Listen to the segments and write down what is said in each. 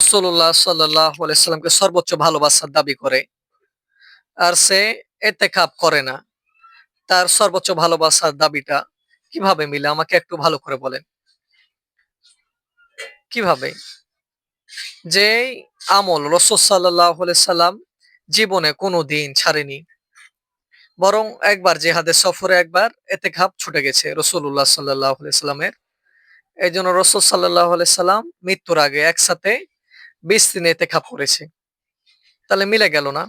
রাসূলুল্লাহ সাল্লাল্লাহু আলাইহি সাল্লামকে সর্বোচ্চ ভালোবাসার দাবি করে। আর সে এতেকাব করে না। তার সর্বোচ্চ ভালোবাসার দাবিটা কীভাবে মিলে আমাকে একটু ভালো করে বলেন। কীভাবে? যেই আমল সাল্লাল্লাহু আলাইহি সাল্লাম জীবনে কোনদিন ছাড়েনি। বরং একবার জিহাদের সফরে একবার এতেকাব ছুটে গেছে রসুল্লাহ আলাইহি সাল্লামের। এজন্য রাসূল সাল্লাল্লাহু আলাইহি সাল্লাম মৃত্যুর আগে একসাথে ২০ দিন এতেকাব করেছে। তাহলে মিলে গেল না?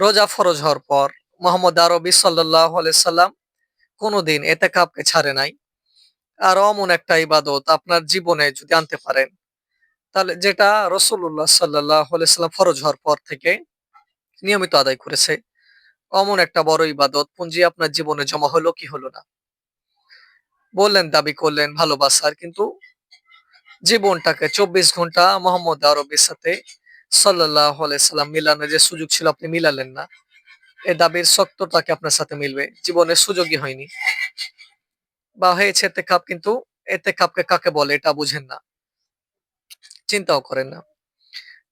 রোজা ফরজ হওয়ার পর মোহাম্মদ আরবি আলাইহি সাল্লাম কোনদিন এতেকাবকে ছাড়ে নাই। আর অমন একটা ইবাদত আপনার জীবনে যদি আনতে পারেন, তাহলে যেটা রাসূলুল্লাহ সাল্লাল্লাহু আলাইহি সাল্লাম ফরজ হওয়ার পর থেকে নিয়মিত আদায় করেছে। অমন একটা বড় ইবাদত পুঞ্জি আপনার জীবনে জমা হলো কি হলো না? বললেন, দাবি করলেন ভালোবাসার কিন্তু জীবনটাকে ২৪ ঘণ্টা মোহাম্মদ আরবির সাথে আলাইহি সাল্লাম মিলানোর যে সুযোগ ছিল আপনি মিলালেন না। এ দাবির সত্যতাকে আপনার সাথে মিলবে। জীবনের সুযোগই হয়নি। বা হয়েছে এতেকাব কিন্তু এতেকাবকে কাকে বলে এটা বুঝেন না। চিন্তাও করেন না।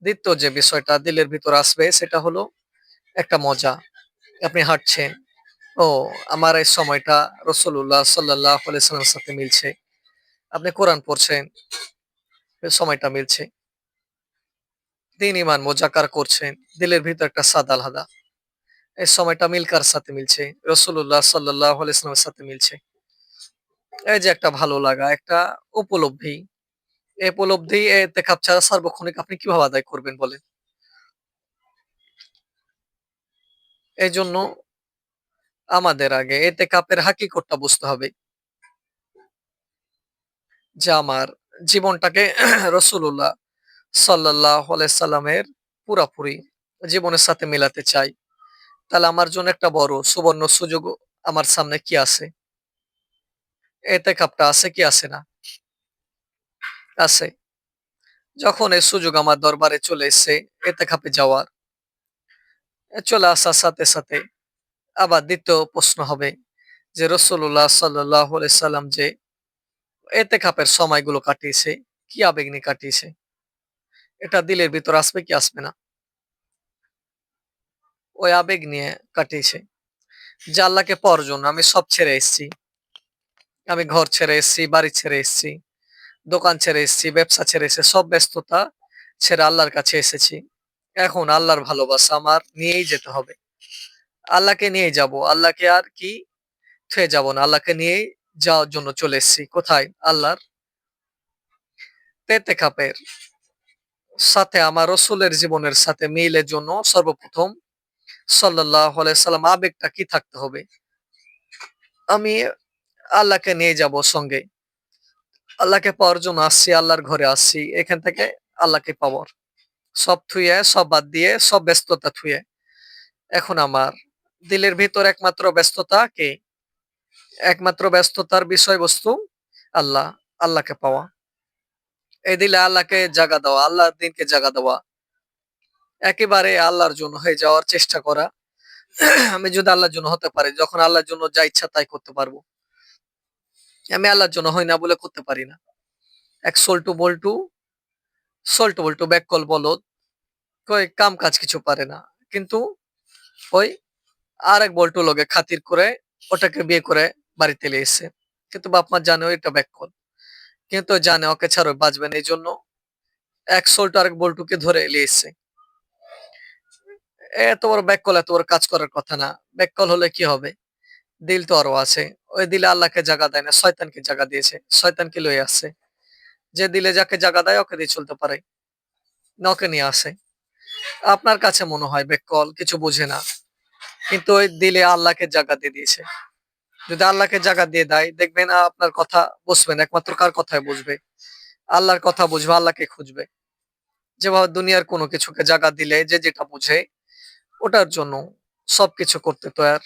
দ্বিতীয় যে বিষয়টা দিলের ভিতর আসবে, সেটা হলো একটা মজা। আপনি হাঁটছেন। ও, আমার এই সময়টা সাল্লাল্লাহু আলাইহি সাল্লামের সাথে মিলছে। আপনি কোরআন পড়ছেন। এই সময়টা মিলছে। দিন ইমান মোজাকার করছেন। দিলের ভিতর একটা সাদ আলাদা। এই সময়টা মিল কার সাথে মিলছে? রাসূলুল্লাহ সাল্লাল্লাহু আলাইহি সাল্লামের সাথে মিলছে। এই যে একটা ভালো লাগা, একটা উপলব্ধি। এই উপলব্ধি এতেকাব ছাড়া সার্বক্ষণিক আপনি কীভাবে আদায় করবেন বলেন? এজন্য আমাদের আগে এতেকাবের হাকিকতটা বুঝতে হবে। যে আমার জীবনটাকে রাসূলুল্লাহ সাল্লাল্লাহু আলাইহি সাল্লামের পুরাপুরি জীবনের সাথে মেলাতে চাই। তাহলে আমার জন্য একটা বড় সুবর্ণ সুযোগ আমার সামনে কি আছে? এতেকাবটা আছে কি আছে না? আছে। যখন এই সুযোগ আমার দরবারে চলে এসছে এতেকাবে যাওয়ার চলে আসার সাথে, সাথে আবার দ্বিতীয় প্রশ্ন হবে যে রাসূলুল্লাহ সাল্লাল্লাহু আলাইহি সাল্লাম যে এতেকাবের সময়গুলো কাটিয়েছে, কি আবেগ নিয়ে কাটিয়েছে? এটা দিলের ভিতর আসবে কি আসবে না? ওই আবেগ নিয়ে কাটিয়েছে। যে আল্লাহকে জন্য আমি সব ছেড়ে এসেছি। আমি ঘর ছেড়ে এসেছি, বাড়ি ছেড়ে এসেছি, দোকান ছেড়ে এসেছি, ব্যবসা ছেড়ে এসেছি, সব ব্যস্ততা ছেড়ে আল্লাহর কাছে এসেছি। এখন আল্লাহর ভালোবাসা আমার নিয়েই যেতে হবে। আল্লাহকে নিয়ে যাব। আল্লাহকে আর কি থুয়ে যাব না। আল্লাহকে নিয়েই যাওয়ার জন্য চলে এসেছি। কোথায়? আল্লাহর এতেকাবের সাথে আমার রাসূলের জীবনের সাথে মিলের জন্য সর্বপ্রথম আলাইহি সাল্লাম আবেগটা কি থাকতে হবে? আমি আল্লাহকে নিয়ে যাব সঙ্গে। আল্লাহকে পাওয়ার জন্য আসছি, আল্লাহর ঘরে আসছি। এখান থেকে আল্লাহকে পাওয়ার। সব থুয়ে, সব বাদ দিয়ে, সব ব্যস্ততা থুয়ে। এখন আমার দিলের ভিতর একমাত্র ব্যস্ততা কে? একমাত্র ব্যস্ততার বিষয়বস্তু আল্লাহ। আল্লাহকে পাওয়া। এই দিলে আল্লাহকে জাগা দেওয়া, আল্লাহর দিনকে জাগা দেওয়া। একেবারে আল্লাহর জন্য হয়ে যাওয়ার চেষ্টা করা। আমি যদি আল্লাহর জন্য হতে পারি, যখন আল্লাহর জন্য যা ইচ্ছা তাই করতে পারব। আমি আল্লাহর জন্য হই না বলে করতে পারি না। এক সল্টু বল্টু, সল্টু বল্টু ব্যাককল বলদ, কই কাম কাজ কিছু পারে না। কিন্তু ওই আরেক বল্টু লগে খাতির করে ওটাকে বিয়ে করে বাড়িতে লিয়ে এসছে। কিন্তু বাপ মা জানে এটা ব্যাককল। কিন্তু জানে ওকে ছাড়া বাঁচবে না। এজন্য এক সল্টু আরেক বল্টুকে ধরে এসছে। এত বড় ব্যাককল এত বড় কাজ করার কথা না। ব্যাককল হলে কি হবে? দিল তো আরও আছে। ওই দিলে আল্লাহকে জাগা দেয় না, শয়তানকে জাগা দিয়েছে। শয়তানকে লয়ে আসছে। যে দিলে যাকে জাগা দেয় ওকে দিয়ে চলতে পারে। না ওকে নিয়ে আসে। আপনার কাছে মনে হয় ব্যাককল কিছু বোঝে না। কিন্তু ওই দিলে আল্লাহকে জায়গা দিয়ে দিয়েছে। যদি আল্লাহকে জায়গা দিয়ে দেয় দেখবেন আপনার কথা বুঝবেন একমাত্র কার কথায় বুঝবে? আল্লাহর কথা বুঝবে, আল্লাহকে খুঁজবে। যেভাবে দুনিয়ার কোনো কিছুকে জায়গা দিলে যে যেটা বুঝে ওটার জন্য সবকিছু করতে তৈয়ার।